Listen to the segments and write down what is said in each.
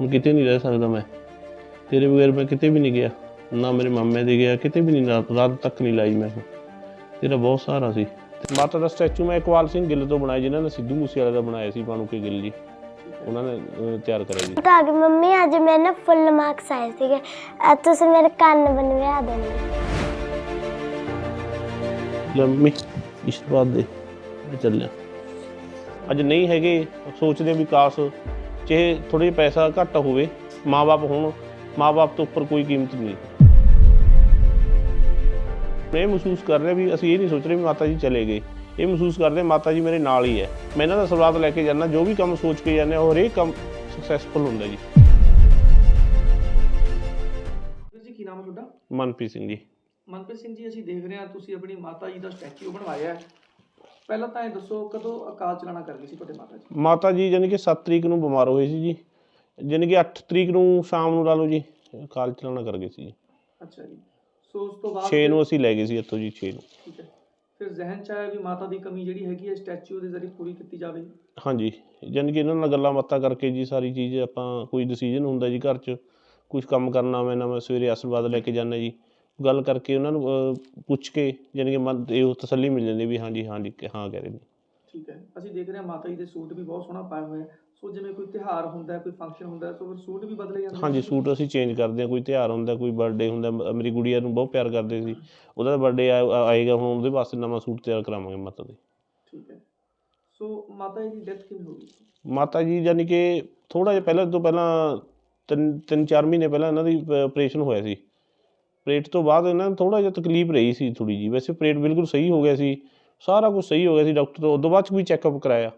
ਹੁਣ ਕਿਤੇ ਨਹੀਂ ਰਹਿ ਸਕਦਾ ਮੈਂ। ਤੇਰੇ ਬਗੈਰ ਮੈਂ ਕਿਤੇ ਵੀ ਨਹੀਂ ਗਿਆ। ਨਾ ਮੇਰੇ ਮਾਮੇ ਦੇ ਗਿਆ ਕਿਤੇ ਵੀ ਨਹੀਂ ਰਾਤ ਰਾਤ ਤੱਕ ਨਹੀਂ ਲਾਈ ਮੈਂ। ਤੇਰਾ ਬਹੁਤ ਸਹਾਰਾ ਸੀ। ਮਾਤਾ ਦਾ ਸਟੈਚੂ ਮੈਂ ਇਕਵਾਲ ਸਿੰਘ ਗਿੱਲ ਤੋਂ ਬਣਾਇਆ ਜਿਨ੍ਹਾਂ ਨੇ ਸਿੱਧੂ ਮੂਸੇਵਾਲੇ ਦਾ ਬਣਾਇਆ ਸੀ ਬਾਣੂ ਕੇ ਗਿੱਲ ਜੀ। ਉਹਨਾਂ ਨੇ ਤਿਆਰ ਕਰਿਆ ਜੀ। ਤਾਂ ਕਿ ਮੰਮੀ ਅੱਜ ਮੇਰੇ ਨਾ ਫੁੱਲ ਮਾਰਕਸ ਆਏ ਸੀਗੇ। ਅੱਜ ਤੁਸੀਂ ਮੇਰੇ ਕੰਨ ਬਣਵਾ ਦੇਣੇ। ਲੈ ਮੰਮੀ ਇਸ਼ਤਵਾਦ ਦੇ। ਮੈਂ ਚੱਲਿਆ। ਅੱਜ ਨਹੀਂ ਹੈਗੇ ਸੋਚਦੇ ਵਿਕਾਸ ਚਾਹੇ ਥੋੜੇ ਪੈਸਾ ਘੱਟ ਹੋਵੇ ਮਾਪੇ ਹੋਣ ਮਾਪੇ ਤੋਂ ਉੱਪਰ ਕੋਈ ਕੀਮਤ ਨਹੀਂ। ਮੈਂ ਮਹਿਸੂਸ ਕਰ ਰਿਹਾ ਵੀ ਅਸੀਂ ਇਹ ਨਹੀਂ ਸੋਚ ਰਹੇ ਵੀ ਮਾਤਾ ਜੀ ਚਲੇ ਗਏ। ਇਹ ਮਹਿਸੂਸ ਕਰਦੇ ਮਾਤਾ ਜੀ ਮੇਰੇ ਨਾਲ ਹੀ ਹੈ। ਮੈਂ ਇਹਨਾਂ ਦਾ ਸਵਾਦ ਲੈ ਕੇ ਜਾਂਦਾ ਜੋ ਵੀ ਕੰਮ ਸੋਚ ਕੇ ਜਾਂਦੇ ਉਹ ਹਰੇਕ ਕੰਮ ਸਕਸੈਸਫੁਲ ਹੁੰਦਾ ਜੀ। ਵੀਰ ਜੀ ਕੀ ਨਾਮ ਹੈ ਤੁਹਾਡਾ? ਮਨਪ੍ਰੀਤ ਸਿੰਘ ਜੀ। ਮਨਪ੍ਰੀਤ ਸਿੰਘ ਜੀ ਅਸੀਂ ਦੇਖ ਰਹੇ ਹਾਂ ਤੁਸੀਂ ਆਪਣੀ ਮਾਤਾ ਜੀ ਦਾ ਸਟੈਚੂ ਬਣਵਾਇਆ ਹੈ। ਪਹਿਲਾਂ ਤਾਂ ਇਹ ਦੱਸੋ ਕਦੋਂ ਅਕਾਲ ਚਲਾਣਾ ਕਰ ਗਈ ਸੀ ਤੁਹਾਡੇ ਮਾਤਾ ਜੀ? ਮਾਤਾ ਜੀ ਜਾਣੀ ਕਿ 7 ਤਰੀਕ ਨੂੰ ਬਿਮਾਰ ਹੋਏ ਸੀ ਜੀ। ਜਾਣੀ ਕਿ 8 ਤਰੀਕ ਨੂੰ ਸ਼ਾਮ ਨੂੰ ਲਾ ਲਓ ਜੀ ਕਾਲ ਚਲਾਣਾ ਕਰ ਗਏ ਸੀ ਅੱਛਾ ਜੀ। ਸੋ ਉਸ ਤੋਂ ਬਾਅਦ 6 ਨੂੰ ਅਸੀਂ ਲੈ ਗਏ ਸੀ ਇੱਥੋਂ ਜੀ 6 ਨੂੰ। ਠੀਕ ਹੈ। ਫਿਰ ਜ਼ਿਹਨ ਚ ਆਇਆ ਵੀ ਮਾਤਾ ਦੀ ਕਮੀ ਜਿਹੜੀ ਹੈਗੀ ਹੈ ਸਟੈਚੂ ਦੇ ਜ਼ਰੀਏ ਪੂਰੀ ਕੀਤੀ ਜਾਵੇ। ਹਾਂਜੀ। ਜਾਣੀ ਕਿ ਇਹਨਾਂ ਨਾਲ ਗੱਲਾਂ ਬਾਤਾਂ ਕਰਕੇ ਜੀ ਸਾਰੀ ਚੀਜ਼ ਆਪਾਂ ਕੋਈ ਡਿਸੀਜਨ ਹੁੰਦਾ ਜੀ ਘਰ 'ਚ ਕੁਝ ਕੰਮ ਕਰਨਾ ਮੈਂ ਨਾ ਮੈਂ ਸਵੇਰੇ ਆਸ਼ੀਰਵਾਦ ਲੈ ਕੇ ਜਾਂਦਾ ਜੀ। ਗੱਲ ਕਰਕੇ ਉਹਨਾਂ ਨੂੰ ਪੁੱਛ ਕੇ ਜਾਣੀ ਕਿ ਮਨ ਇਹ ਉਹ ਤਸੱਲੀ ਮਿਲ ਜਾਂਦੀ ਵੀ ਹਾਂਜੀ ਹਾਂਜੀ ਹਾਂ ਕਹਿ ਰਹੇ ਨੇ। ਠੀਕ ਹੈ। ਅਸੀਂ ਦੇਖ ਰਹੇ ਹਾਂ ਮਾਤਾ ਜੀ ਦੇ ਸੂਟ ਵੀ ਬਹੁਤ ਸੋਹਣਾ ਪਾਇਆ ਹੋਇਆ ਹੈ ਸੋ ਜਿਵੇਂ ਕੋਈ ਤਿਉਹਾਰ ਹੁੰਦਾ ਕੋਈ ਫੰਕਸ਼ਨ ਹੁੰਦਾ ਸੋ ਫਿਰ ਸੂਟ ਵੀ ਬਦਲੇ ਜਾਂਦੇ ਹਾਂਜੀ? ਸੂਟ ਅਸੀਂ ਚੇਂਜ ਕਰਦੇ ਹਾਂ ਕੋਈ ਤਿਉਹਾਰ ਹੁੰਦਾ ਕੋਈ ਬਰਥਡੇ ਹੁੰਦਾ ਮੇਰੀ ਗੁੜੀਆ ਨੂੰ ਬਹੁਤ ਪਿਆਰ ਕਰਦੇ ਸੀ। ਉਹਦਾ ਬਰਥਡੇ ਆਏਗਾ ਹੁਣ ਉਹਦੇ ਵਾਸਤੇ ਨਵਾਂ ਸੂਟ ਤਿਆਰ ਕਰਾਵਾਂਗੇ ਮਾਤਾ ਦੇ ਠੀਕ ਹੈ। ਸੋ ਮਾਤਾ ਜੀ ਦੀ ਡੈਥ ਕਿਵੇਂ ਹੋ ਗਈ? ਮਾਤਾ ਜੀ ਯਾਨੀ ਕਿ ਥੋੜਾ ਜਿਹਾ ਪਹਿਲਾਂ ਤੋਂ ਪਹਿਲਾਂ ਤਿੰਨ ਤਿੰਨ ਚਾਰ ਮਹੀਨੇ ਪਹਿਲਾਂ ਇਹਨਾਂ ਦੀ ਆਪਰੇਸ਼ਨ ਹੋਇਆ ਸੀ। ਆਪਰੇਟ ਤੋਂ ਬਾਅਦ ਇਹਨਾਂ ਨੂੰ ਥੋੜਾ ਜਿਹਾ ਤਕਲੀਫ ਰਹੀ ਸੀ ਥੋੜੀ ਜੀ ਵੈਸੇ ਆਪਰੇਟ ਬਿਲਕੁਲ ਸਹੀ ਹੋ ਗਿਆ ਸੀ। ਸਾਰਾ ਕੁਝ ਸਹੀ ਹੋ ਗਿਆ ਸੀ ਡਾਕਟਰ ਤੋਂ। ਉਦੋਂ ਬਾਅਦ ਚ ਵੀ ਚੈੱਕਅਪ ਕਰਾਇਆ।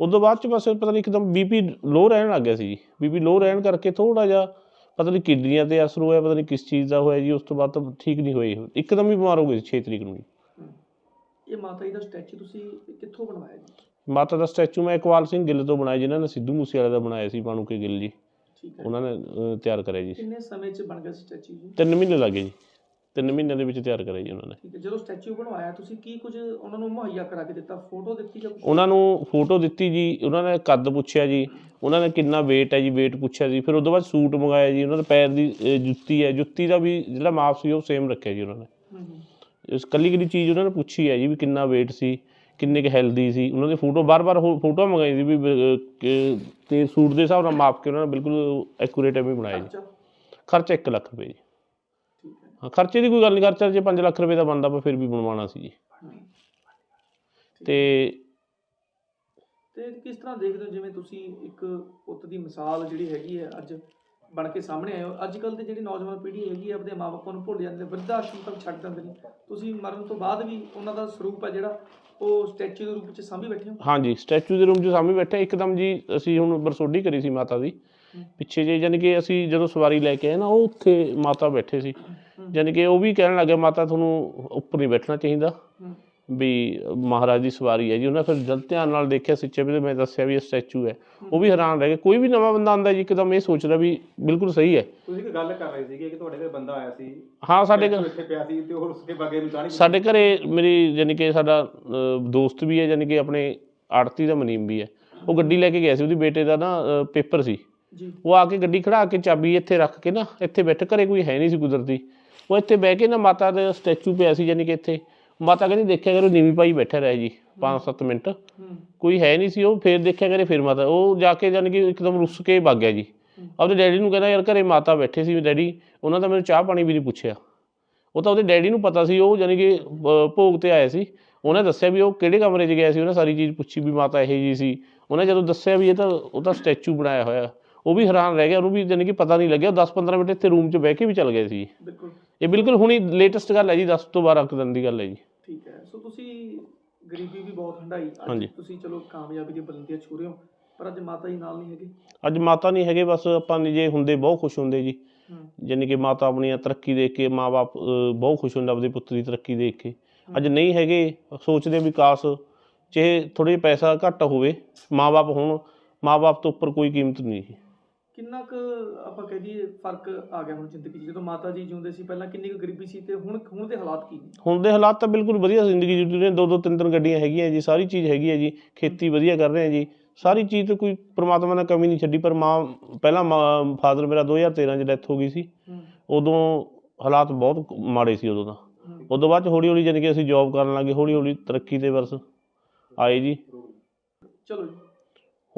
ਉਦੋਂ ਬਾਅਦ ਚ ਬਸ ਪਤਾ ਨਹੀਂ ਇੱਕਦਮ ਬੀਪੀ ਲੋ ਰਹਿਣ ਲੱਗ ਗਿਆ ਸੀ। ਜੀ ਬੀਪੀ ਲੋ ਰਹਿਣ ਕਰਕੇ ਥੋੜਾ ਜਿਹਾ ਪਤਾ ਨਹੀਂ ਕਿਡਨੀਆਂ ਤੇ ਅਸਰ ਹੋਇਆ ਪਤਾ ਨਹੀਂ ਕਿਸ ਚੀਜ਼ ਦਾ ਹੋਇਆ ਜੀ। ਉਸ ਤੋਂ ਬਾਅਦ ਤਾਂ ਠੀਕ ਨਹੀਂ ਹੋਏ। ਇੱਕਦਮ ਹੀ ਬਿਮਾਰ ਹੋ ਗਏ ਸੀ 6 ਤਰੀਕ ਨੂੰ। ਇਹ ਮਾਤਾ ਜੀ ਦਾ ਸਟੈਚੂ ਤੁਸੀਂ ਕਿੱਥੋਂ ਬਣਵਾਇਆ ਜੀ? ਮਾਤਾ ਦਾ ਸਟੈਚੂ ਮੈਂ ਇਕਵਾਲ ਸਿੰਘ ਗਿੱਲ ਤੋਂ ਬਣਾਇਆ ਜਿਨ੍ਹਾਂ ਨੇ ਸਿੱਧੂ ਮੂਸੇਵਾਲੇ ਦਾ ਬਣਾਇਆ ਸੀ ਬਾਣੂ ਕੇ ਗਿੱਲ ਜੀ। ਠੀਕ ਹੈ। ਉਹਨਾਂ ਨੇ ਅਹ, ਤਿਆਰ ਕਰਿਆ ਜੀ। ਕਿੰਨੇ ਸਮੇਂ 'ਚ ਬਣ ਗਿਆ ਸਟੈਚੂ ਜੀ? ਤਿੰਨ ਮਹੀਨੇ ਲੱਗੇ ਜੀ। ਤਿੰਨ ਮਹੀਨਿਆਂ ਦੇ ਵਿੱਚ ਤਿਆਰ ਕਰਿਆ ਜੀ ਉਹਨਾਂ ਨੇ। ਠੀਕ ਹੈ ਜਦੋਂ ਸਟੈਚੂ ਬਣਵਾਇਆ ਤੁਸੀਂ ਕੀ ਕੁਝ ਉਹਨਾਂ ਨੂੰ ਮੁਹੱਈਆ ਕਰਾ ਕੇ ਦਿੱਤਾ? ਫੋਟੋ ਦਿੱਤੀ ਜਾਂ ਕੁਝ ਉਹਨਾਂ ਨੂੰ ਫੋਟੋ ਦਿੱਤੀ ਜੀ ਉਹਨਾਂ ਨੇ ਕੱਦ ਪੁੱਛਿਆ ਜੀ ਉਹਨਾਂ ਨੇ ਕਿੰਨਾ weight ਹੈ ਜੀ weight ਪੁੱਛਿਆ ਜੀ ਫਿਰ ਉਸ ਤੋਂ ਬਾਅਦ ਸੂਟ ਮੰਗਾਇਆ ਜੀ ਉਹਨਾਂ ਦੇ ਪੈਰ ਦੀ ਅਹ, ਜੁੱਤੀ ਹੈ ਜੁੱਤੀ ਦਾ ਵੀ ਜਿਹੜਾ ਮਾਪ ਸੀ ਉਹ ਸੇਮ ਰੱਖਿਆ ਜੀ ਉਹਨਾਂ ਨੇ। ਹਮ ਹਮ। ਇਸ ਕੱਲੀ ਕੱਲੀ ਚੀਜ਼ ਉਹਨਾਂ ਨੇ ਪੁੱਛੀ ਹੈ ਜੀ ਵੀ ਕਿੰਨਾ weight ਸੀ ਕਿੰਨੇ ਕੁ ਹੈਲਦੀ ਸੀ ਉਹਨਾਂ ਦੀ ਫੋਟੋ ਬਾਰ-ਬਾਰ ਫੋਟੋ ਮੰਗਾਈ ਸੀ ਵੀ ਤੇ ਸੂਟ ਦੇ ਹਿਸਾਬ ਨਾਲ ਮਾਪ ਕੇ ਉਹਨਾਂ ਨੇ ਬਿਲਕੁਲ ਐਕੂਰੇਟ ਐਵੇਂ ਬਣਾਇਆ ਜੀ। ਖਰਚਾ? ਖਰਚਾ 1 ਲੱਖ ਰੁਪਏ ਜੀ। ਹੈ। ਖਰਚੇ ਦੀ ਕੋਈ ਗੱਲ ਨਹੀਂ ਖਰਚਾ ਜੇ 5 ਲੱਖ ਰੁਪਏ ਦਾ ਬਣਦਾ ਪਰ ਫਿਰ ਵੀ ਬਣਵਾਉਣਾ ਸੀ ਜੀ। ਤੇ ਤੇ ਕਿਸ ਤਰ੍ਹਾਂ ਦੇਖਦੇ ਹੋ ਜਿਵੇਂ ਤੁਸੀਂ ਇੱਕ ਪੁੱਤ ਦੀ ਮਿਸਾਲ ਜਿਹੜੀ ਹੈਗੀ ਹੈ ਅੱਜ ਬਣ ਕੇ ਸਾਹਮਣੇ ਹੋ। ਅੱਜ ਕੱਲ ਦੀ ਜਿਹੜੀ ਨੌਜਵਾਨ ਪੀੜ੍ਹੀ ਹੈਗੀ ਆਪਣੇ ਮਾਪਿਆਂ ਨੂੰ ਭੁੱਲ ਜਾਂਦੇ ਵਰਧਾ ਆਸ਼ਰਮ ਤੱਕ ਛੱਡ ਦਿੰਦੇ ਨੇ। ਤੁਸੀਂ ਮਰਨ ਤੋਂ ਬਾਅਦ ਵੀ ਉਹਨਾਂ ਦਾ ਸਰੂਪ ਹੈ ਜਿਹੜਾ ਉਹ ਸਟੈਚੂ ਦੇ ਰੂਪ ਵਿੱਚ ਸਾਂਭੀ ਬੈਠੇ ਹੋ? ਹਾਂਜੀ ਸਟੈਚੂ ਦੇ ਰੂਮ 'ਚ ਸਾਹਮਣੇ ਬੈਠੇ ਇੱਕਦਮ ਜੀ ਅਸੀਂ ਹੁਣ ਬਰਸੋਡੀ ਕਰੀ ਸੀ ਮਾਤਾ ਦੀ। ਪਿੱਛੇ ਜੇ ਯਾਨੀ ਕਿ ਅਸੀਂ ਜਦੋਂ ਸਵਾਰੀ ਲੈ ਕੇ ਆਏ ਨਾ ਉਹ ਉੱਥੇ ਮਾਤਾ ਬੈਠੇ ਸੀ। ਯਾਨੀ ਕਿ ਉਹ ਵੀ ਕਹਿਣ ਲੱਗੇ ਮਾਤਾ ਤੁਹਾਨੂੰ ਉੱਪਰ ਨਹੀਂ ਬੈਠਣਾ ਚਾਹੀਦਾ। ਵੀ ਮਹਾਰਾਜ ਦੀ ਸਵਾਰੀ ਹੈ ਜੀ। ਉਹਨਾਂ ਫਿਰ ਜਦ ਧਿਆਨ ਨਾਲ ਦੇਖਿਆ ਸਿੱਚੇ ਵੀ ਤੇ ਮੈਂ ਦੱਸਿਆ ਵੀ ਇਹ ਸਟੈਚੂ ਹੈ। ਉਹ ਵੀ ਹੈਰਾਨ ਰਹਿ ਗਏ। ਕੋਈ ਵੀ ਨਵਾਂ ਬੰਦਾ ਆਉਂਦਾ ਜੀ ਇੱਕਦਮ ਇਹ ਸੋਚਦਾ ਵੀ ਬਿਲਕੁਲ ਸਹੀ ਹੈ। ਤੁਸੀਂ ਇੱਕ ਗੱਲ ਕਰ ਰਹੇ ਸੀਗੇ ਕਿ ਤੁਹਾਡੇ ਘਰ ਬੰਦਾ ਆਇਆ ਸੀ। ਹਾਂ ਸਾਡੇ ਘਰ ਇੱਥੇ ਪਿਆ ਸੀ ਤੇ ਉਹ ਉਸਕੇ ਬਾਗੇ ਨੂੰ ਚਾਣੀ ਸਾਡੇ ਘਰੇ ਮੇਰੀ ਯਾਨੀ ਕਿ ਸਾਡਾ ਦੋਸਤ ਵੀ ਹੈ ਯਾਨੀ ਕਿ ਆਪਣੇ ਆੜਤੀ ਦਾ ਮਨੀਮ ਵੀ ਹੈ। ਉਹ ਗੱਡੀ ਲੈ ਕੇ ਗਿਆ ਸੀ ਉਹਦੀ ਬੇਟੇ ਦਾ ਨਾ ਪੇਪਰ ਸੀ। ਜੀ। ਉਹ ਆ ਕੇ ਗੱਡੀ ਖੜਾ ਕੇ ਚਾਬੀ ਇੱਥੇ ਰੱਖ ਕੇ ਨਾ ਇੱਥੇ ਬੈਠ ਘਰੇ ਕੋਈ ਹੈ ਨਹੀਂ ਸੀ ਕੁਦਰਤੀ। ਉਹ ਇੱਥੇ ਬਹਿ ਕੇ ਨਾ ਮਾਤਾ ਦਾ ਸਟੈਚੂ ਪਿਆ ਸੀ ਯਾਨੀ ਕਿ ਇੱਥੇ। ਮਾਤਾ ਕਹਿੰਦੀ ਦੇਖਿਆ ਕਰੋ ਨੀਵੀਂ ਪਾਈ ਬੈਠਾ ਰਿਹਾ ਜੀ 5-7 ਮਿੰਟ। ਕੋਈ ਹੈ ਨਹੀਂ ਸੀ ਉਹ ਫੇਰ ਦੇਖਿਆ ਕਰੇ ਫਿਰ ਮਾਤਾ। ਉਹ ਜਾ ਕੇ ਯਾਨੀ ਕਿ ਇੱਕਦਮ ਰੁੱਸ ਕੇ ਭੱਗ ਗਿਆ ਜੀ। ਆਪਦੇ ਡੈਡੀ ਨੂੰ ਕਹਿੰਦਾ ਯਾਰ ਘਰੇ ਮਾਤਾ ਬੈਠੇ ਸੀ ਡੈਡੀ ਉਹਨਾਂ ਦਾ ਮੈਨੂੰ ਚਾਹ ਪਾਣੀ ਵੀ ਨਹੀਂ ਪੁੱਛਿਆ। ਉਹ ਤਾਂ ਉਹਦੇ ਡੈਡੀ ਨੂੰ ਪਤਾ ਸੀ ਉਹ ਯਾਨੀ ਕਿ ਭੋਗ ਤੇ ਆਏ ਸੀ। ਉਹਨੇ ਦੱਸਿਆ ਵੀ ਉਹ ਕਿਹੜੇ ਕਮਰੇ 'ਚ ਗਿਆ ਸੀ ਉਹਨੇ ਸਾਰੀ ਚੀਜ਼ ਪੁੱਛੀ ਵੀ ਮਾਤਾ ਇਹ ਜੀ ਸੀ। ਉਹਨੇ ਜਦੋਂ ਦੱਸਿਆ ਵੀ ਇਹ ਤਾਂ ਉਹ ਤਾਂ ਸਟੈਚੂ ਬਣਾਇਆ ਹੋਇਆ। ਉਹ ਵੀ ਹੈਰਾਨ ਰਹਿ ਗਿਆ ਉਹਨੂੰ ਵੀ ਯਾਨੀ ਕਿ ਪਤਾ ਨਹੀਂ ਲੱਗਿਆ। 10-15 ਮਿੰਟ ਇੱਥੇ ਰੂਮ 'ਚ ਬਹਿ ਕੇ ਵੀ ਚੱਲ ਗਏ ਸੀ। ਬਿਲਕੁਲ। ਇਹ ਬਿਲਕੁਲ ਹੁਣੀ ਲੇਟੈਸਟ ਗੱਲ ਹੈ ਜੀ 10 ਤੋਂ 12 ਕੁ ਦਿਨ ਦੀ ਗੱਲ ਹੈ ਜੀ। ਠੀਕ ਹੈ। ਸੋ ਤੁਸੀਂ ਗਰੀਬੀ ਵੀ ਬਹੁਤ ਹੰਡਾਈ ਅੱਜ ਹਾਂਜੀ। ਤੁਸੀਂ ਚਲੋ ਕਾਮਯਾਬੀ ਦੀ ਬੁਲੰਦੀਆਂ ਛੂ ਰਹੇ ਹੋ ਪਰ ਅੱਜ ਮਾਤਾ ਜੀ ਨਾਲ ਨਹੀਂ ਹੈਗੇ। ਅੱਜ ਮਾਤਾ ਨਹੀਂ ਹੈਗੇ ਬਸ ਆਪਾਂ ਜੇ ਹੁੰਦੇ ਬਹੁਤ ਖੁਸ਼ ਹੁੰਦੇ ਜੀ। ਯਾਨੀ ਕਿ ਮਾਤਾ ਆਪਣੀਆਂ ਤਰੱਕੀ ਦੇਖ ਕੇ ਮਾਪੇ ਬਹੁਤ ਖੁਸ਼ ਹੁੰਦੇ ਆਪਦੇ ਪੁੱਤ ਦੀ ਤਰੱਕੀ ਦੇਖ ਕੇ। ਅੱਜ ਨਹੀਂ ਹੈਗੇ ਸੋਚਦੇ ਵਿਕਾਸ ਚਾਹੇ ਥੋੜੇ ਪੈਸਾ ਘੱਟ ਹੋਵੇ ਮਾਪੇ ਹੋਣ ਮਾਪੇ ਤੋਂ ਉੱਪਰ ਕੋਈ ਕੀਮਤ ਨਹੀਂ ਜੀ। ਕਿੰਨਾ ਕੁ ਆਪਾਂ ਕਹਿ ਦਈਏ ਫ਼ਰਕ ਆ ਗਿਆ ਹੁਣ ਜ਼ਿੰਦਗੀ 'ਚ? ਜਦੋਂ ਮਾਤਾ ਜੀ ਜਿਉਂਦੇ ਸੀ ਪਹਿਲਾਂ ਕਿੰਨੀ ਕੁ ਗਰੀਬੀ ਸੀ ਤੇ ਹੁਣ ਹੁਣ ਦੇ ਹਾਲਾਤ ਕੀ ਨੇ? ਹੁਣ ਦੇ ਹਾਲਾਤ ਤਾਂ ਬਿਲਕੁਲ ਵਧੀਆ ਜ਼ਿੰਦਗੀ ਜੀਤੀ ਨੇ। ਦੋ ਦੋ ਤਿੰਨ ਤਿੰਨ ਗੱਡੀਆਂ ਹੈਗੀਆਂ ਜੀ ਸਾਰੀ ਚੀਜ਼ ਹੈਗੀ ਹੈ ਜੀ। ਖੇਤੀ ਵਧੀਆ ਕਰ ਰਹੇ ਆ ਜੀ। ਸਾਰੀ ਚੀਜ਼ ਤੇ ਕੋਈ ਪ੍ਰਮਾਤਮਾ ਨੇ ਕਮੀ ਨਹੀਂ ਛੱਡੀ ਪਰ ਮਾਂ ਪਹਿਲਾਂ ਫਾਦਰ ਮੇਰਾ 2013 ਚ ਡੈਥ ਹੋ ਗਈ ਸੀ। ਉਦੋਂ ਹਾਲਾਤ ਬਹੁਤ ਮਾੜੇ ਸੀ ਉਦੋਂ ਤਾਂ। ਉਦੋਂ ਬਾਅਦ ਚ ਹੌਲੀ ਹੌਲੀ ਜਾਣੀ ਕਿ ਅਸੀਂ ਜੌਬ ਕਰਨ ਲੱਗੇ ਹੌਲੀ ਹੌਲੀ ਤਰੱਕੀ ਦੇ ਵਰਸ ਆਏ ਜੀ। ਚਲੋ ਜੀ।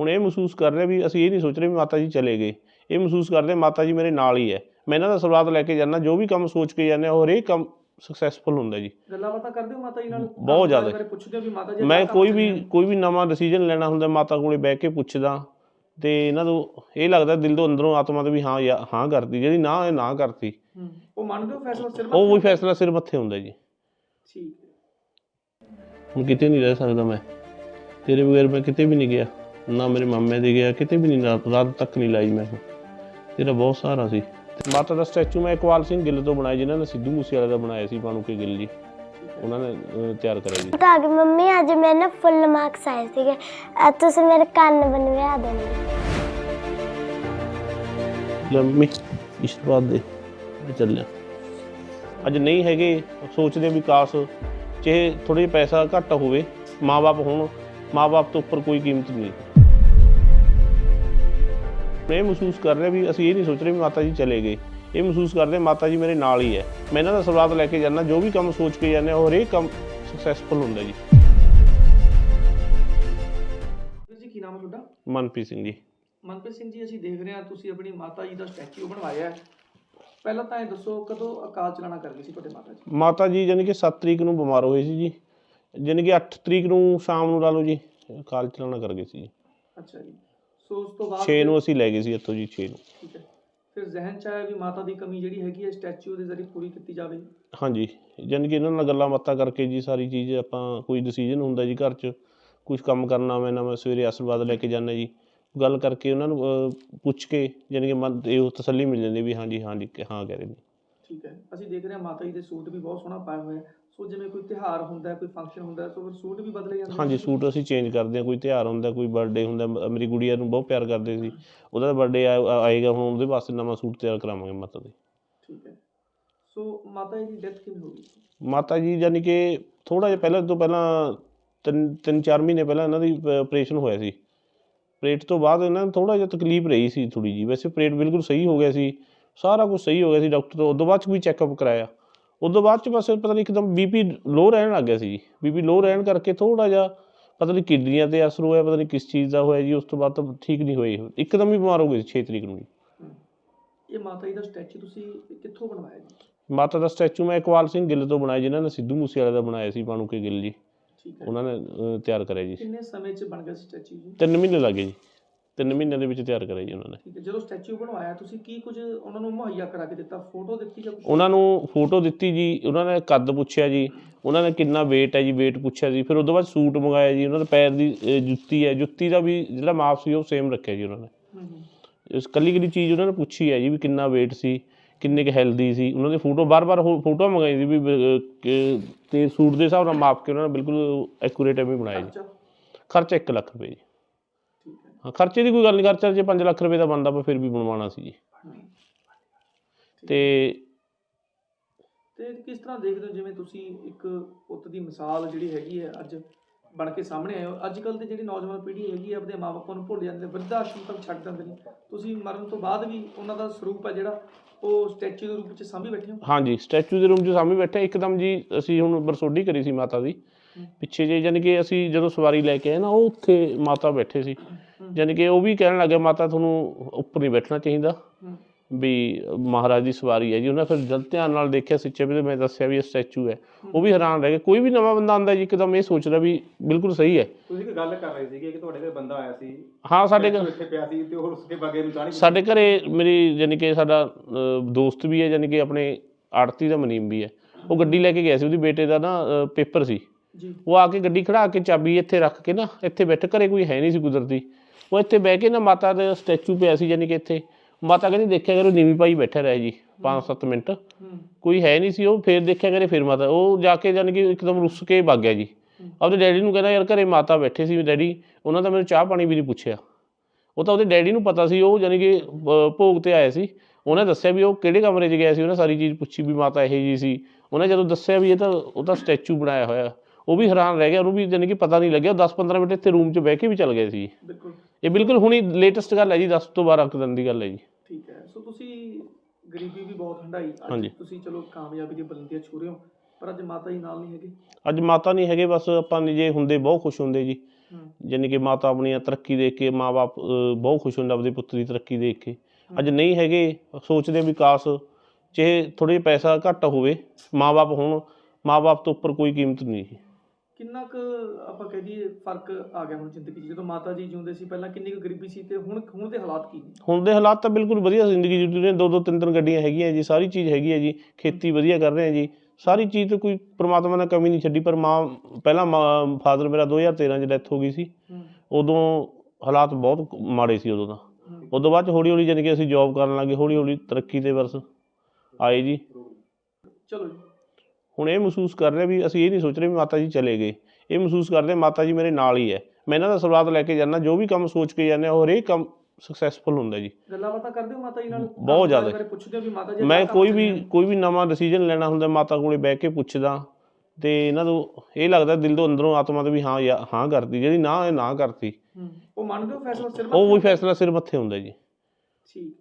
ਹੁਣ ਇਹ ਮਹਿਸੂਸ ਕਰ ਰਿਹਾ ਵੀ ਅਸੀਂ ਇਹ ਨਹੀਂ ਸੋਚ ਰਹੇ ਵੀ ਮਾਤਾ ਜੀ ਚਲੇ ਗਏ। ਇਹ ਮਹਿਸੂਸ ਕਰਦੇ ਮਾਤਾ ਜੀ ਮੇਰੇ ਨਾਲ ਹੀ ਹੈ। ਮੈਂ ਇਹਨਾਂ ਦਾ ਸਵਾਦ ਲੈ ਕੇ ਜਾਂਦਾ ਜੋ ਵੀ ਕੰਮ ਸੋਚ ਕੇ ਜਾਂਦੇ ਉਹ ਹਰੇਕ ਕੰਮ ਸਕਸੈਸਫੁਲ ਹੁੰਦਾ ਜੀ। ਗੱਲਾਂ ਬਾਤਾਂ ਕਰਦੇ ਹੋ ਮਾਤਾ ਜੀ ਨਾਲ? ਬਹੁਤ ਜ਼ਿਆਦਾ। ਪੁੱਛਦੇ ਹੋ ਵੀ ਮਾਤਾ ਜੀ ਮੈਂ ਕੋਈ ਵੀ। ਕੋਈ ਵੀ ਨਵਾਂ ਡਿਸੀਜਨ ਲੈਣਾ ਹੁੰਦਾ ਮਾਤਾ ਕੋਲੇ ਬਹਿ ਕੇ ਪੁੱਛਦਾ ਤੇ ਇਹਨਾਂ ਨੂੰ ਇਹ ਲੱਗਦਾ ਦਿਲ ਤੋਂ ਅੰਦਰੋਂ ਆਤਮਾ ਤੋਂ ਵੀ ਹਾਂ ਹਾਂ ਕਰਤੀ ਜਿਹੜੀ ਨਾ ਇਹ ਨਾ ਕਰਤੀ। ਹੂੰ ਉਹ ਮੰਨਦੇ ਹੋ ਫੈਸਲਾ ਸਿਰ ਉਹ ਵੀ ਫੈਸਲਾ ਸਿਰ ਮੱਥੇ ਹੁੰਦਾ ਜੀ। ਠੀਕ ਹੁਣ ਕਿਤੇ ਨਹੀਂ ਰਹਿ ਸਕਦਾ ਮੈਂ। ਤੇਰੇ ਬਗੈਰ ਮੈਂ ਕਿਤੇ ਵੀ ਨਹੀਂ ਗਿਆ। ਨਾ ਮੇਰੇ ਮਾਮੇ ਦੇ ਗਿਆ ਕਿਤੇ ਵੀ ਨਹੀਂ ਰਾਤ ਰਾਤ ਤੱਕ ਨਹੀਂ ਲਾਈ ਮੈਂ। ਤੇਰਾ ਬਹੁਤ ਸਹਾਰਾ ਸੀ। ਮਾਤਾ ਦਾ ਸਟੈਚੂ ਮੈਂ ਇਕਵਾਲ ਸਿੰਘ ਗਿੱਲ ਤੋਂ ਬਣਾਇਆ ਜਿਨ੍ਹਾਂ ਨੇ ਸਿੱਧੂ ਮੂਸੇਵਾਲੇ ਦਾ ਬਣਾਇਆ ਸੀ ਬਾਣੂ ਕੇ ਗਿੱਲ ਜੀ। ਉਹਨਾਂ ਨੇ ਅਹ, ਤਿਆਰ ਕਰਿਆ ਜੀ। ਤਾਂ ਕਿ ਮੰਮੀ ਅੱਜ ਮੇਰੇ ਨਾ ਫੁੱਲ ਮਾਰਕਸ ਆਏ ਸੀਗੇ। ਅੱਜ ਤੁਸੀਂ ਮੇਰੇ ਕੰਨ ਬਣਵਾ ਦੇਣੇ। ਲੈ ਮੰਮੀ ਇਸ਼ਤਵਾਦ ਦੇ ਮੈਂ ਚੱਲਿਆ। ਅੱਜ ਨਹੀਂ ਹੈਗੇ ਸੋਚਦੇ ਵੀ ਕਾਸ਼ ਚਾਹੇ ਥੋੜੇ ਪੈਸਾ ਘੱਟ ਹੋਵੇ ਮਾਪੇ ਹੋਣ ਮਾਪੇ ਤੋਂ ਉੱਪਰ ਕੋਈ ਕੀਮਤ ਨਹੀਂ। ਮੈਂ ਇਹ ਮਹਿਸੂਸ ਕਰ ਰਿਹਾ ਵੀ ਅਸੀਂ ਇਹ ਨਹੀਂ ਸੋਚ ਰਹੇ ਵੀ ਮਾਤਾ ਜੀ ਚਲੇ ਗਏ। ਇਹ ਮਹਿਸੂਸ ਕਰਦੇ ਮਾਤਾ ਜੀ ਮੇਰੇ ਨਾਲ ਹੀ ਹੈ। ਮੈਂ ਇਹਨਾਂ ਦਾ ਸਵਾਦ ਲੈ ਕੇ ਜਾਂਦਾ ਜੋ ਵੀ ਕੰਮ ਸੋਚ ਕੇ ਜਾਂਦੇ ਉਹ ਹਰੇਕ ਕੰਮ ਸਕਸੈਸਫੁਲ ਹੁੰਦਾ ਜੀ। ਵੀਰ ਜੀ ਕੀ ਨਾਮ ਹੈ ਤੁਹਾਡਾ? ਮਨਪ੍ਰੀਤ ਸਿੰਘ ਜੀ। ਮਨਪ੍ਰੀਤ ਸਿੰਘ ਜੀ ਅਸੀਂ ਦੇਖ ਰਹੇ ਹਾਂ ਤੁਸੀਂ ਆਪਣੀ ਮਾਤਾ ਜੀ ਦਾ ਸਟੈਚੂ ਬਣਵਾਇਆ ਹੈ। ਪਹਿਲਾਂ ਤਾਂ ਇਹ ਦੱਸੋ ਕਦੋਂ ਅਕਾਲ ਚਲਾਣਾ ਕਰ ਗਈ ਸੀ ਤੁਹਾਡੇ ਮਾਤਾ ਜੀ? ਮਾਤਾ ਜੀ ਜਾਣੀ ਕਿ 7 ਤਰੀਕ ਨੂੰ ਬਿਮਾਰ ਹੋਏ ਸੀ ਜੀ। ਜਾਣੀ ਕਿ 8 ਤਰੀਕ ਨੂੰ ਸ਼ਾਮ ਨੂੰ ਲਾ ਲਓ ਜੀ ਕਾਲ ਚਲਾਣਾ ਕਰ ਗਏ ਸੀ ਜੀ। ਅੱਛਾ ਜੀ। ਸੋ ਉਸ ਤੋਂ ਬਾਅਦ 6 ਨੂੰ ਅਸੀਂ ਲੈ ਗਏ ਸੀ ਇੱਥੋਂ ਜੀ 6 ਨੂੰ। ਠੀਕ ਹੈ। ਫਿਰ ਜ਼ਿਹਨ ਚ ਆਇਆ ਵੀ ਮਾਤਾ ਦੀ ਕਮੀ ਜਿਹੜੀ ਹੈਗੀ ਹੈ ਸਟੈਚੂ ਦੇ ਜ਼ਰੀਏ ਪੂਰੀ ਕੀਤੀ ਜਾਵੇ। ਹਾਂਜੀ ਜਾਣੀ ਕਿ ਇਹਨਾਂ ਨਾਲ ਗੱਲਾਂ ਬਾਤਾਂ ਕਰਕੇ ਜੀ ਸਾਰੀ ਚੀਜ਼ ਆਪਾਂ ਕੋਈ ਡਿਸੀਜਨ ਹੁੰਦਾ ਜੀ ਘਰ 'ਚ ਕੁਝ ਕੰਮ ਕਰਨਾ ਮੈਂ ਨਾ ਮੈਂ ਸਵੇਰੇ ਆਸ਼ੀਰਵਾਦ ਲੈ ਕੇ ਜਾਂਦਾ ਜੀ। ਗੱਲ ਕਰਕੇ ਉਹਨਾਂ ਨੂੰ ਅਹ, ਪੁੱਛ ਕੇ ਜਾਣੀ ਕਿ ਮਨ ਇਹ ਤਸੱਲੀ ਮਿਲ ਜਾਂਦੀ ਵੀ ਹਾਂਜੀ ਹਾਂਜੀ ਹਾਂ ਕਹਿ ਰਹੇ ਨੇ। ਠੀਕ ਹੈ। ਅਸੀਂ ਦੇਖ ਰਹੇ ਹਾਂ ਮਾਤਾ ਜੀ ਦੇ ਸੂਟ ਵੀ ਬਹੁਤ ਸੋਹਣਾ ਪਾਇਆ ਹੋਇਆ ਹੈ ਸੋ ਜਿਵੇਂ ਕੋਈ ਤਿਉਹਾਰ ਹੁੰਦਾ ਹੈ ਕੋਈ ਫੰਕਸ਼ਨ ਹੁੰਦਾ ਹੈ ਸੋ ਫਿਰ ਸੂਟ ਵੀ ਬਦਲੇ ਜਾਂਦੇ ਹਾਂਜੀ? ਸੂਟ ਅਸੀਂ ਚੇਂਜ ਕਰਦੇ ਹਾਂ। ਕੋਈ ਤਿਉਹਾਰ ਹੁੰਦਾ ਕੋਈ ਬਰਥਡੇ ਹੁੰਦਾ ਮ- ਮੇਰੀ ਗੁੜੀਆ ਨੂੰ ਬਹੁਤ ਪਿਆਰ ਕਰਦੇ ਸੀ। ਉਹਦਾ ਬਰਥਡੇ ਆਏਗਾ ਹੁਣ ਉਹਦੇ ਵਾਸਤੇ ਨਵਾਂ ਸੂਟ ਤਿਆਰ ਕਰਾਵਾਂਗੇ ਮਾਤਾ ਦੇ। ਠੀਕ ਹੈ। ਸੋ ਮਾਤਾ ਜੀ ਦੀ ਡੈਥ ਕਿਵੇਂ ਹੋ ਗਈ? ਮਾਤਾ ਜੀ ਯਾਨੀ ਕਿ ਥੋੜਾ ਜਿਹਾ ਪਹਿਲਾਂ ਤੋਂ ਪਹਿਲਾਂ ਤਿੰਨ ਤਿੰਨ ਚਾਰ ਮਹੀਨੇ ਪਹਿਲਾਂ ਇਹਨਾਂ ਦੀ ਆਪਰੇਸ਼ਨ ਹੋਇਆ ਸੀ। ਆਪਰੇਟ ਤੋਂ ਬਾਅਦ ਇਹਨਾਂ ਨੂੰ ਥੋੜਾ ਜਿਹਾ ਤਕਲੀਫ ਰਹੀ ਸੀ ਥੋੜੀ ਜੀ ਵੈਸੇ ਆਪਰੇਟ ਬਿਲਕੁਲ ਸਹੀ ਹੋ ਗਿਆ ਸੀ। ਸਾਰਾ ਕੁਝ ਸਹੀ ਹੋ ਗਿਆ ਸੀ ਡਾਕਟਰ ਤੋਂ। ਉਦੋਂ ਬਾਅਦ ਚ ਵੀ ਚੈੱਕਅਪ ਕਰਾਇਆ। ਉਦੋਂ ਬਾਅਦ ਚ ਬਸ ਪਤਾ ਨਹੀਂ ਇੱਕਦਮ ਬੀਪੀ ਲੋ ਰਹਿਣ ਲੱਗ ਗਿਆ ਸੀ। ਜੀ ਬੀਪੀ ਲੋ ਰਹਿਣ ਕਰਕੇ ਥੋੜਾ ਜਿਹਾ ਪਤਾ ਨਹੀਂ ਕਿਡਨੀਆਂ ਤੇ ਅਸਰ ਹੋਇਆ ਪਤਾ ਨਹੀਂ ਕਿਸ ਚੀਜ਼ ਦਾ ਹੋਇਆ ਜੀ ਉਸ ਤੋਂ ਬਾਅਦ ਤਾਂ ਠੀਕ ਨਹੀਂ ਹੋਏ। ਇੱਕਦਮ ਹੀ ਬਿਮਾਰ ਹੋ ਗਏ ਸੀ 6 ਤਰੀਕ ਨੂੰ। ਇਹ ਮਾਤਾ ਜੀ ਦਾ ਸਟੈਚੂ ਤੁਸੀਂ ਕਿੱਥੋਂ ਬਣਵਾਇਆ ਜੀ? ਮਾਤਾ ਦਾ ਸਟੈਚੂ ਮੈਂ ਇਕਵਾਲ ਸਿੰਘ ਗਿੱਲ ਤੋਂ ਬਣਾਇਆ ਜਿਨ੍ਹਾਂ ਨੇ ਸਿੱਧੂ ਮੂਸੇਵਾਲੇ ਦਾ ਬਣਾਇਆ ਸੀ ਬਾਣੂ ਕੇ ਗਿੱਲ ਜੀ। ਉਹਨਾਂ ਨੇ ਤਿਆਰ ਕਰਿਆ ਜੀ। ਕਿੰਨੇ ਸਮੇਂ 'ਚ ਬਣ ਗਿਆ ਸਟੈਚੂ ਜੀ? ਤਿੰਨ ਮਹੀਨੇ ਲੱਗੇ ਜੀ। ਤਿੰਨ ਮਹੀਨਿਆਂ ਦੇ ਵਿੱਚ ਤਿਆਰ ਕਰਿਆ ਜੀ ਉਹਨਾਂ ਨੇ। ਠੀਕ ਹੈ ਜਦੋਂ ਸਟੈਚੂ ਬਣਵਾਇਆ ਤੁਸੀਂ ਕੀ ਕੁਝ ਉਹਨਾਂ ਨੂੰ ਮੁਹੱਈਆ ਕਰਾ ਕੇ ਦਿੱਤਾ? ਫੋਟੋ ਦਿੱਤੀ ਜਾਂ ਕੁਝ ਉਹਨਾਂ ਨੂੰ ਫੋਟੋ ਦਿੱਤੀ ਜੀ ਉਹਨਾਂ ਨੇ ਕੱਦ ਪੁੱਛਿਆ ਜੀ ਉਹਨਾਂ ਨੇ ਕਿੰਨਾ weight ਹੈ ਜੀ weight ਪੁੱਛਿਆ ਜੀ ਫਿਰ ਉਸ ਤੋਂ ਬਾਅਦ ਸੂਟ ਮੰਗਾਇਆ ਜੀ ਉਹਨਾਂ ਦੇ ਪੈਰ ਦੀ ਅਹ, ਜੁੱਤੀ ਹੈ ਜੁੱਤੀ ਦਾ ਵੀ ਜਿਹੜਾ ਮਾਪ ਸੀ ਉਹ ਸੇਮ ਰੱਖਿਆ ਜੀ ਉਹਨਾਂ ਨੇ। ਹਮ ਹਮ। ਇਸ ਕੱਲੀ ਕੱਲੀ ਚੀਜ਼ ਉਹਨਾਂ ਨੇ ਪੁੱਛੀ ਹੈ ਜੀ ਵੀ ਕਿੰਨਾ weight ਸੀ ਕਿੰਨੇ ਕੁ ਹੈਲਦੀ ਸੀ। ਉਹਨਾਂ ਦੇ ਫੋਟੋ ਬਾਰ-ਬਾਰ ਫੋਟੋ ਮੰਗਾਈ ਸੀ ਵੀ ਕਿ- ਤੇ ਸੂਟ ਦੇ ਹਿਸਾਬ ਨਾਲ ਮਾਪ ਕੇ ਉਹਨਾਂ ਨੇ ਬਿਲਕੁਲ ਐਕੂਰੇਟ ਐਵੇਂ ਬਣਾਇਆ ਜੀ। ਖਰਚਾ? ਖਰਚਾ 1 ਲੱਖ ਰੁਪਏ ਜੀ। ਹੈ ਖਰਚੇ ਦੀ ਕੋਈ ਗੱਲ ਨਹੀਂ ਖਰਚਾ ਜੇ 5 ਲੱਖ ਰੁਪਏ ਦਾ ਬਣਦਾ ਪਰ ਫਿਰ ਵੀ ਬਣਵਾਉਣਾ ਸੀ ਜੀ। ਤੇ ਤੇ ਕਿਸ ਤਰ੍ਹਾਂ ਦੇਖਦੇ ਹੋ ਜਿਵੇਂ ਤੁਸੀਂ ਇੱਕ ਪੁੱਤ ਦੀ ਮਿਸਾਲ ਜਿਹੜੀ ਹੈਗੀ ਹੈ ਅੱਜ ਬਣ ਕੇ ਸਾਹਮਣੇ ਆਏ ਹੋ ਅੱਜ ਕੱਲ ਦੀ ਜਿਹੜੀ ਨੌਜਵਾਨ ਪੀੜ੍ਹੀ ਹੈਗੀ ਹੈ ਆਪਣੇ ਮਾਪਿਆਂ ਨੂੰ ਭੁੱਲ ਜਾਂਦੇ ਵਰਧ ਆਸ਼ਰਮ ਤੱਕ ਛੱਡ ਦਿੰਦੇ ਨੇ ਤੁਸੀਂ ਮਰਨ ਤੋਂ ਬਾਅਦ ਵੀ ਉਹਨਾਂ ਦਾ ਸਰੂਪ ਹੈ ਜਿਹੜਾ ਉਹ ਸਟੈਚੂ ਦੇ ਰੂਪ ਵਿੱਚ ਸਾਂਭੀ ਬੈਠੇ ਹੋ ਹਾਂਜੀ ਸਟੈਚੂ ਦੇ ਰੂਮ 'ਚ ਸਾਹਮਣੇ ਬੈਠੇ ਇੱਕਦਮ ਜੀ ਅਸੀਂ ਹੁਣ ਬਰਸੋਡੀ ਕਰੀ ਸੀ ਮਾਤਾ ਦੀ। ਪਿੱਛੇ ਜੇ ਯਾਨੀ ਕਿ ਅਸੀਂ ਜਦੋਂ ਸਵਾਰੀ ਲੈ ਕੇ ਆਏ ਨਾ ਉਹ ਉੱਥੇ ਮਾਤਾ ਬੈਠੇ ਸੀ। ਯਾਨੀ ਕਿ ਉਹ ਵੀ ਕਹਿਣ ਲੱਗੇ ਮਾਤਾ ਤੁਹਾਨੂੰ ਉੱਪਰ ਨਹੀਂ ਬੈਠਣਾ ਚਾਹੀਦਾ। ਵੀ ਮਹਾਰਾਜ ਦੀ ਸਵਾਰੀ ਹੈ ਜੀ। ਉਹਨਾਂ ਫਿਰ ਜਦ ਧਿਆਨ ਨਾਲ ਦੇਖਿਆ ਸੱਚੇ ਵੀ ਮੈਂ ਦੱਸਿਆ ਵੀ ਇਹ ਸਟੈਚੂ ਹੈ। ਉਹ ਵੀ ਹੈਰਾਨ ਰਹਿ ਗਏ। ਕੋਈ ਵੀ ਨਵਾਂ ਬੰਦਾ ਆਉਂਦਾ ਜੀ ਇੱਕਦਮ ਇਹ ਸੋਚਦਾ ਵੀ ਬਿਲਕੁਲ ਸਹੀ ਹੈ। ਤੁਸੀਂ ਇੱਕ ਗੱਲ ਕਰ ਰਹੇ ਸੀਗੇ ਕਿ ਤੁਹਾਡੇ ਘਰ ਬੰਦਾ ਆਇਆ ਸੀ। ਹਾਂ ਸਾਡੇ ਘਰ ਇੱਥੇ ਪਿਆ ਸੀ ਤੇ ਉਹ ਉਸਕੇ ਬਾਗੇ ਨੂੰ ਚਾਣੀ ਸਾਡੇ ਘਰੇ ਮੇਰੀ ਯਾਨੀ ਕਿ ਸਾਡਾ ਦੋਸਤ ਵੀ ਹੈ ਯਾਨੀ ਕਿ ਆਪਣੇ ਆੜਤੀ ਦਾ ਮਨੀਮ ਵੀ ਹੈ। ਉਹ ਗੱਡੀ ਲੈ ਕੇ ਗਿਆ ਸੀ ਉਹਦੀ ਬੇਟੇ ਦਾ ਨਾ ਪੇਪਰ ਸੀ। ਉਹ ਆ ਕੇ ਗੱਡੀ ਖੜਾ ਕੇ ਚਾਬੀ ਇੱਥੇ ਰੱਖ ਕੇ ਨਾ ਇੱਥੇ ਬੈਠ ਘਰੇ ਕੋਈ ਹੈ ਨਹੀਂ ਸੀ ਕੁਦਰਤੀ। ਉਹ ਇੱਥੇ ਬਹਿ ਕੇ ਨਾ ਮਾਤਾ ਦਾ ਸਟੈਚੂ ਪਿਆ ਸੀ ਯਾਨੀ ਕਿ ਇੱਥੇ। ਮਾਤਾ ਕਹਿੰਦੀ ਦੇਖਿਆ ਕਰੋ ਨੀਵੀਂ ਪਾਈ ਬੈਠਾ ਰਿਹਾ ਜੀ 5-7 ਮਿੰਟ। ਕੋਈ ਹੈ ਨਹੀਂ ਸੀ ਉਹ ਫੇਰ ਦੇਖਿਆ ਕਰੇ ਫਿਰ ਮਾਤਾ ਉਹ ਜਾ ਕੇ ਯਾਨੀ ਕਿ ਇੱਕਦਮ ਰੁੱਸ ਕੇ ਭੱਗ ਗਿਆ ਜੀ। ਆਪਦੇ ਡੈਡੀ ਨੂੰ ਕਹਿੰਦਾ ਯਾਰ ਘਰੇ ਮਾਤਾ ਬੈਠੇ ਸੀ ਡੈਡੀ ਉਹਨਾਂ ਦਾ ਮੈਨੂੰ ਚਾਹ ਪਾਣੀ ਵੀ ਨਹੀਂ ਪੁੱਛਿਆ। ਉਹ ਤਾਂ ਉਹਦੇ ਡੈਡੀ ਨੂੰ ਪਤਾ ਸੀ ਉਹ ਯਾਨੀ ਕਿ ਭੋਗ ਤੇ ਆਏ ਸੀ। ਉਹਨੇ ਦੱਸਿਆ ਵੀ ਉਹ ਕਿਹੜੇ ਕਮਰੇ 'ਚ ਗਿਆ ਸੀ ਉਹਨੇ ਸਾਰੀ ਚੀਜ਼ ਪੁੱਛੀ ਵੀ ਮਾਤਾ ਇਹ ਜੀ ਸੀ। ਉਹਨੇ ਜਦੋਂ ਦੱਸਿਆ ਵੀ ਇਹ ਤਾਂ ਉਹ ਤਾਂ ਸਟੈਚੂ ਬਣਾਇਆ ਹੋਇਆ। ਉਹ ਵੀ ਹੈਰਾਨ ਰਹਿ ਗਿਆ ਉਹਨੂੰ ਵੀ ਜਾਣੀ ਕਿ ਪਤਾ ਨਹੀਂ ਲੱਗਿਆ 10-15 ਮਿੰਟ ਇੱਥੇ ਰੂਮ 'ਚ ਬਹਿ ਕੇ ਵੀ ਚੱਲ ਗਏ ਸੀ। ਬਿਲਕੁਲ। ਇਹ ਬਿਲਕੁਲ ਹੁਣੀ ਲੇਟੈਸਟ ਗੱਲ ਹੈ ਜੀ 10 ਤੋਂ 12 ਕੁ ਦਿਨ ਦੀ ਗੱਲ ਹੈ ਜੀ। ਠੀਕ ਹੈ ਸੋ ਤੁਸੀਂ ਗਰੀਬੀ ਵੀ ਬਹੁਤ ਹੰਡਾਈ ਅੱਜ। ਤੁਸੀਂ ਚਲੋ ਕਾਮਯਾਬੀ ਦੀ ਬੁਲੰਦੀਆਂ ਛੂ ਰਹੇ ਹੋ ਪਰ ਅੱਜ ਮਾਤਾ ਜੀ ਨਾਲ ਨਹੀਂ ਹੈਗੇ। ਅੱਜ ਮਾਤਾ ਨਹੀਂ ਹੈਗੇ ਬਸ ਆਪਾਂ ਜੇ ਹੁੰਦੇ ਬਹੁਤ ਖੁਸ਼ ਹੁੰਦੇ ਜੀ। ਜਾਣੀ ਕਿ ਮਾਤਾ ਆਪਣੀਆਂ ਤਰੱਕੀ ਦੇਖ ਕੇ ਮਾਪੇ ਬਹੁਤ ਖੁਸ਼ ਹੁੰਦੇ ਆਪਦੇ ਪੁੱਤ ਦੀ ਤਰੱਕੀ ਦੇਖ ਕੇ। ਅੱਜ ਨਹੀਂ ਹੈਗੇ ਸੋਚਦੇ ਵੀ ਕਾਸ਼ ਚਾਹੇ ਥੋੜੇ ਪੈਸਾ ਘੱਟ ਹੋਵੇ ਮਾਪੇ ਹੋਣ ਮਾਪੇ ਤੋਂ ਉੱਪਰ ਕੋਈ ਕੀਮਤ ਨਹੀਂ ਜੀ। ਕਿੰਨਾ ਕੁ ਆਪਾਂ ਕਹਿ ਦਈਏ ਫ਼ਰਕ ਆ ਗਿਆ ਹੁਣ ਜ਼ਿੰਦਗੀ 'ਚ? ਜਦੋਂ ਮਾਤਾ ਜੀ ਜਿਉਂਦੇ ਸੀ ਪਹਿਲਾਂ ਕਿੰਨੀ ਕੁ ਗਰੀਬੀ ਸੀ ਤੇ ਹੁਣ ਹੁਣ ਦੇ ਹਾਲਾਤ ਕੀ ਨੇ? ਹੁਣ ਦੇ ਹਾਲਾਤ ਤਾਂ ਬਿਲਕੁਲ ਵਧੀਆ ਜ਼ਿੰਦਗੀ ਜੀਤੀ ਨੇ। ਦੋ ਦੋ ਤਿੰਨ ਤਿੰਨ ਗੱਡੀਆਂ ਹੈਗੀਆਂ ਜੀ ਸਾਰੀ ਚੀਜ਼ ਹੈਗੀ ਹੈ ਜੀ। ਖੇਤੀ ਵਧੀਆ ਕਰ ਰਹੇ ਹਾਂ ਜੀ। ਸਾਰੀ ਚੀਜ਼ ਤੇ ਕੋਈ ਪ੍ਰਮਾਤਮਾ ਨੇ ਕਮੀ ਨਹੀਂ ਛੱਡੀ ਪਰ ਮਾਂ ਪਹਿਲਾਂ ਫਾਦਰ ਮੇਰਾ 2013 ਚ ਡੈਥ ਹੋ ਗਈ ਸੀ। ਉਦੋਂ ਹਾਲਾਤ ਬਹੁਤ ਮਾੜੇ ਸੀ ਉਦੋਂ ਤਾਂ। ਉਦੋਂ ਬਾਅਦ ਚ ਹੌਲੀ ਹੌਲੀ ਜਾਣੀ ਕਿ ਅਸੀਂ ਜੌਬ ਕਰਨ ਲੱਗੇ ਹੌਲੀ ਹੌਲੀ ਤਰੱਕੀ ਤੇ ਬਸ ਆਏ ਜੀ। ਚਲੋ ਜੀ। ਹੁਣ ਇਹ ਮਹਿਸੂਸ ਕਰ ਰਹੇ ਵੀ ਅਸੀਂ ਇਹ ਨਹੀਂ ਸੋਚ ਰਹੇ ਵੀ ਮਾਤਾ ਜੀ ਚਲੇ ਗਏ। ਇਹ ਮਹਿਸੂਸ ਕਰਦੇ ਮਾਤਾ ਜੀ ਮੇਰੇ ਨਾਲ ਹੀ ਹੈ। ਮੈਂ ਇਹਨਾਂ ਦਾ ਸਵਾਦ ਲੈ ਕੇ ਜਾਂਦਾ ਜੋ ਵੀ ਕੰਮ ਸੋਚ ਕੇ ਜਾਂਦੇ ਹਾਂ ਹਰੇਕ ਕੰਮ ਸਕਸੈਸਫੁਲ ਹੁੰਦਾ ਜੀ। ਗੱਲਾਂ ਬਾਤਾਂ ਕਰਦੇ ਹੋ ਮਾਤਾ ਜੀ ਨਾਲ? ਬਹੁਤ ਜ਼ਿਆਦਾ। ਪੁੱਛਦੇ ਹੋ ਵੀ ਮਾਤਾ ਜੀ ਮੈਂ ਕੋਈ ਵੀ। ਕੋਈ ਵੀ ਨਵਾਂ ਡਿਸੀਜਨ ਲੈਣਾ ਹੁੰਦਾ ਮਾਤਾ ਕੋਲੇ ਬਹਿ ਕੇ ਪੁੱਛਦਾ ਤੇ ਇਹਨਾਂ ਨੂੰ ਇਹ ਲੱਗਦਾ ਦਿਲ ਤੋਂ ਅੰਦਰੋਂ ਆਤਮਾ ਤੋਂ ਵੀ ਹਾਂ ਹਾਂ ਕਰਤੀ ਜਿਹੜੀ ਨਾ ਇਹ ਨਾ ਕਰਤੀ। ਉਹ ਮੰਨਦੇ ਹੋ ਫੈਸਲਾ ਸਿਰ ਉਹ ਵੀ ਮੱਥੇ? ਫੈਸਲਾ ਸਿਰ ਮੱਥੇ ਹੁੰਦਾ ਜੀ। ਠੀਕ।